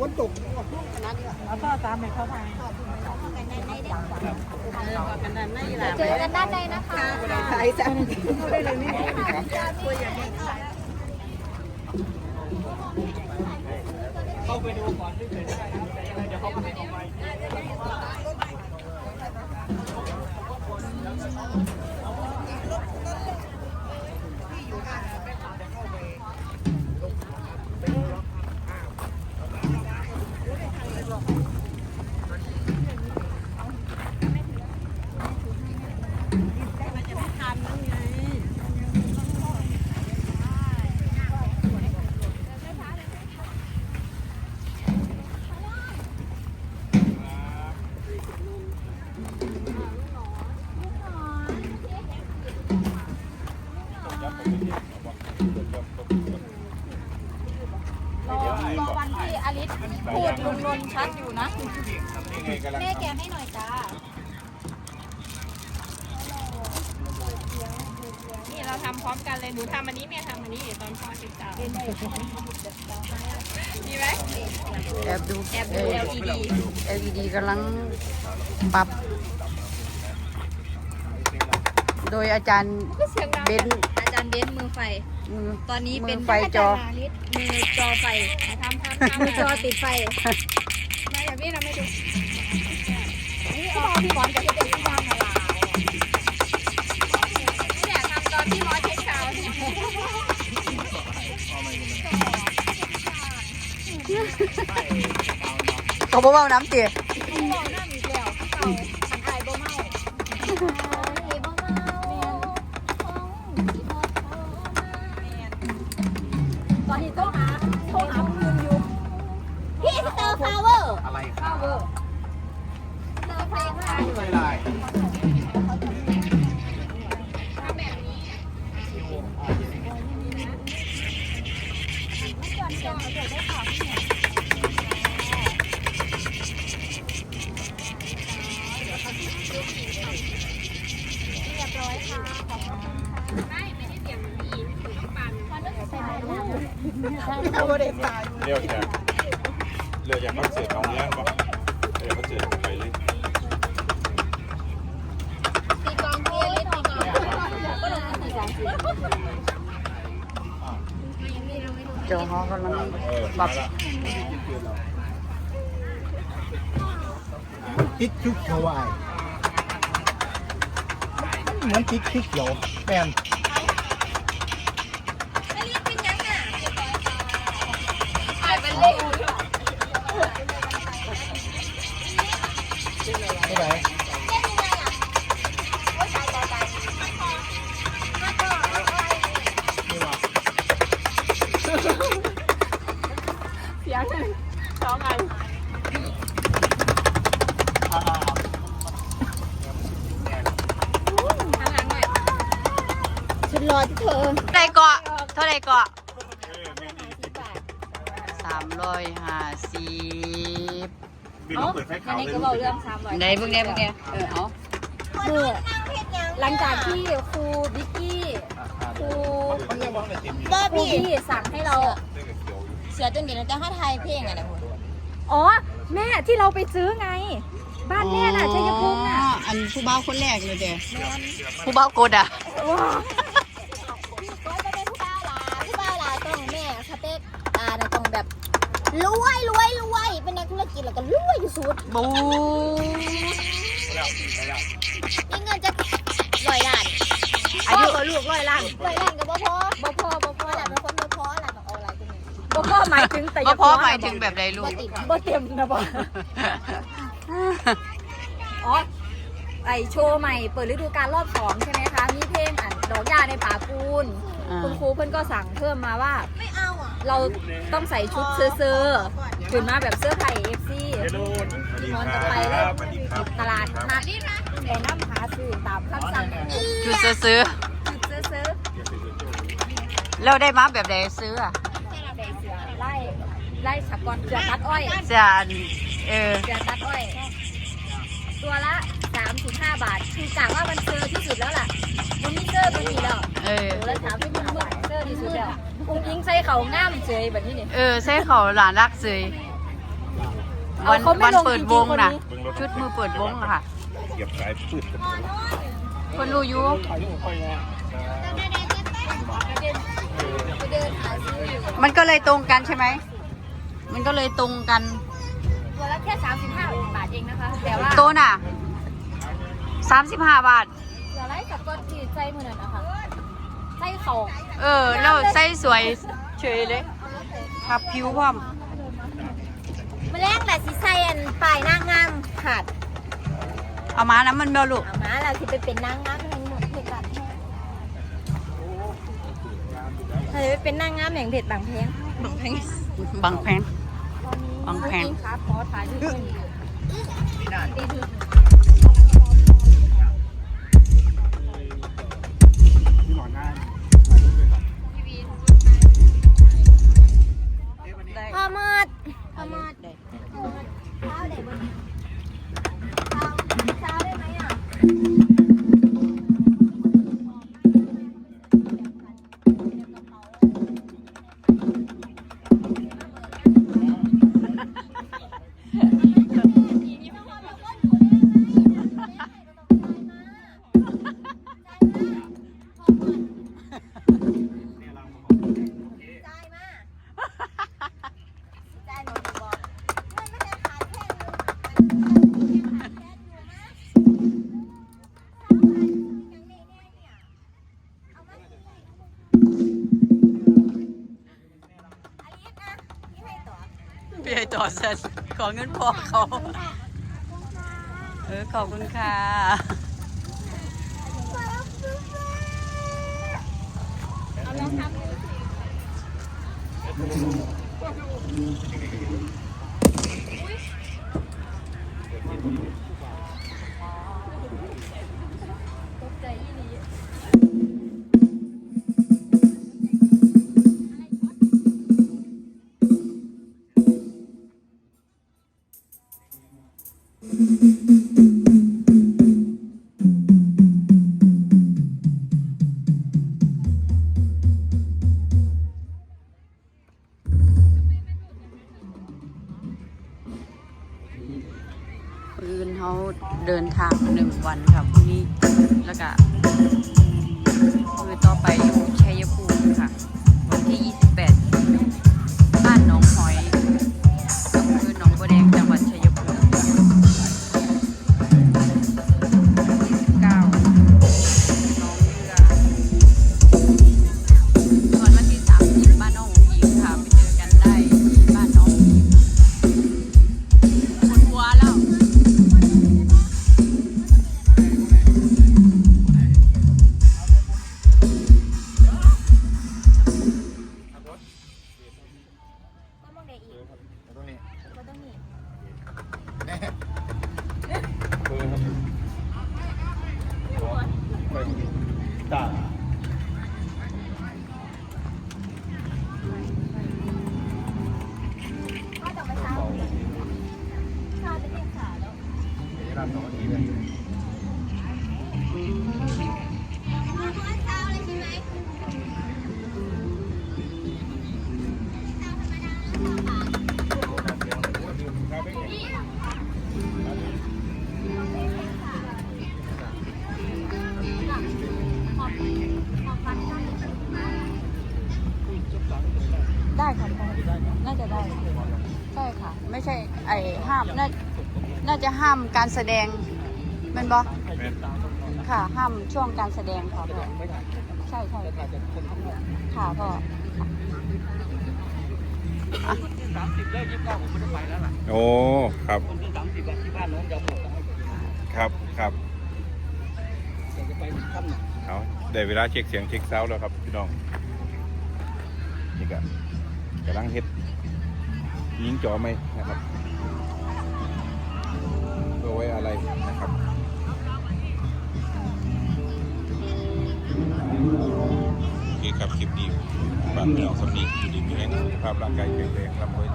วันตกออกลูกขนาดนี้เอาต่อตามไปเข้าไปเจอกันด้านในนะคะใส่แซ่บ รอรอวันที่อลิสพูดลุนลนชัดอยู่นะ แม่แกให้หน่อยจ้า นี่เราทำพร้อมกันเลย หนูทำอันนี้เมียทำอันนี้ตอนพ่อติดตามดีไหมแอบดูแอบดู LED LED กำลังปรับ โดยอาจารย์เสียงดังเบนอาจารย์เบนมือไฟ มือ ตอนนี้เป็นมือไฟจอ มือจอไฟทำทำทำมือจอติดไฟมาอย่าพี่ทำให้ดูนี่เอาพี่บอลจะเป็นที่วางอะไรเนี่ยทำตอนที่มอสเช็คข่าวเนี่ยเขาบอกว่าน้ำเตี๋ยบอกหน้ามีแล้วเก่าขันอายบ่เมา ตอนนี้โทรหาโทรหาคุณอยู่พี่สเตอร์ฟลาวเวอร์อะไรฟลาวเวอร์สเตอร์เพลงค่ะใส่ลายเรี เรียกจากเรียกจากคอนเสิร์ตของย่างปะเรียกคอนเสิร์ตไปเลยตีกองพี่ลิตีกลองก็ลงตีกองจอฮอกำลังเออปรับมาละติ๊กชุกเขาวายเหมือนติ๊กชุกเขียวแม ชุดรอที่เธอเท่าไรเกาะเท่าไรเกาะเออแม่นี่สามร้อยห้าสิบมีต้องเปิดไฟอัขาวนนี้เลยก็บอกเรื่องซ้ำร้อยไหนเพิ่งไงเพิ่งไงเออเอาเมื่อหลังจากที่ครูบิ๊กกี้ครูว่าครูพี่พี่สั่งให้เราเสือจนเดี๋ยวเราจะให้ไทยเพลงอะนะคุณอ๋อ แม่ที่เราไปซื้อไง บ้านแม่น่ะชัยภูมิน่ะอ๋ออันผู้บ่าวคนแรกเลยเด้ผู้บ่าวโกดอะ แบบรวยรวยรวยเป็นนักธุรกิจแล้วก็รวยที่สุดบูมีเงินจะร้อยล้านอายุลูกร้อยล้านร้อยล้านก็บ่พอบ่พอบ่พอหลานเป็นคนบ่พอหลานต้องเอาอะไรตรงนี้บ่พ่อหมายถึงแต่บ่พอหมายถึงแบบใดลูบ่กติดบ่เต็มนะบ่อ๋อไอโชว์ใหม่เปิดฤดูกาลรอบสองใช่ไหมคะ มีเพลงอันดอกหญ้าในป่าปูนอ่าคุณครูเพื่อนก็สั่งเพิ่มมาว่าไม่เอาอะ เราต้องใส่ชุดเสื้อๆขึ้นมาแบบเสื้อไทยเอฟซีเฮลโลสวัสดีนอนคกันรับไปเลยสวัสดีครับตลาดนัดไปน้ำหาซื้อตามคำสั่งจุดซื้อชุดเสื้อๆแล้วได้มาแบบใดซื้ออะๆไล่ไล่ฉักกอนเสือตัดอ้อยเสียอันเออ เสือตัดอ้อย ตัวละ3ามถึงห้าบาท คือกะว่ามันเซอร์ที่สุดแล้วล่ะมันไม่เซอร์มันมีแล้วเออตัวละสามถึงห้าบาทเซอร์ที่สุดแล้ว อุ้งอิงใส่เขาง่ามเฉยแบบนี้นี่ เออใส่เขาหลานรักเสยเอาวันเขาไม่วันลงเปิดจริงๆวงน่ะคนนี้ ชุดมือเปิดวงอะค่ะเหยียบสายพืชกันคนรู้อยู่มันก็เลยตรงกันใช่ไหม มันก็เลยตรงกัน ตัวละแค่ 35 บาทเองนะคะ แต่ว่าโตวน่ะสามสิบห้าบาท เหลือไรกับก้อนที่ใส่มือนั่นนะคะใส่เขาเออแล้วใส่สวยเฉยเลยขับผิวพร้อมมาแรกแหละสิใส่อันปลายนางงามขาดเอามานะมันเบลลูกเอามาเราสิไปเป็นนางงามแห่งหมดเพชรบางแพงเราจะไปเป็นนางงามแห่งเพชรบางแพงบางแพงบางแพงบางแพงจริครับขอถ่ายรูปด้วย พี่ไอต่อเสร็จขอเงินพ่อเขา เออขอบคุณค่ะคื Mm-hmm. มองได้อีกตรงนี้ก็ต้องมีจ้าก็ต้องไปเช้าเช้าจะเรียกขาแล้วรับสองทีเลยเช้าเลยใช่ไหม ไอ้ห้ามน่าน่าจะห้ามการแสดงแมันบอค่ะ ห้ามช่วงการแสดงค่ะพ่อใช่ใช่ค่ะพ่ออะโอ้ ครับครับ ครับเอาได้เวลาเช็คเสียงเช็คเซาแล้วครับพี่น้อง นี่ก็กำลังเฮ็ดยิงจอไหมนะครับ พื่อไว้อะไรนะครับโอเคครับคลิปนี้ฝากพี่น้องสำนีอยู่ดีมีแรงสุขภาพร่างกายแข็งแรงร่ำรวย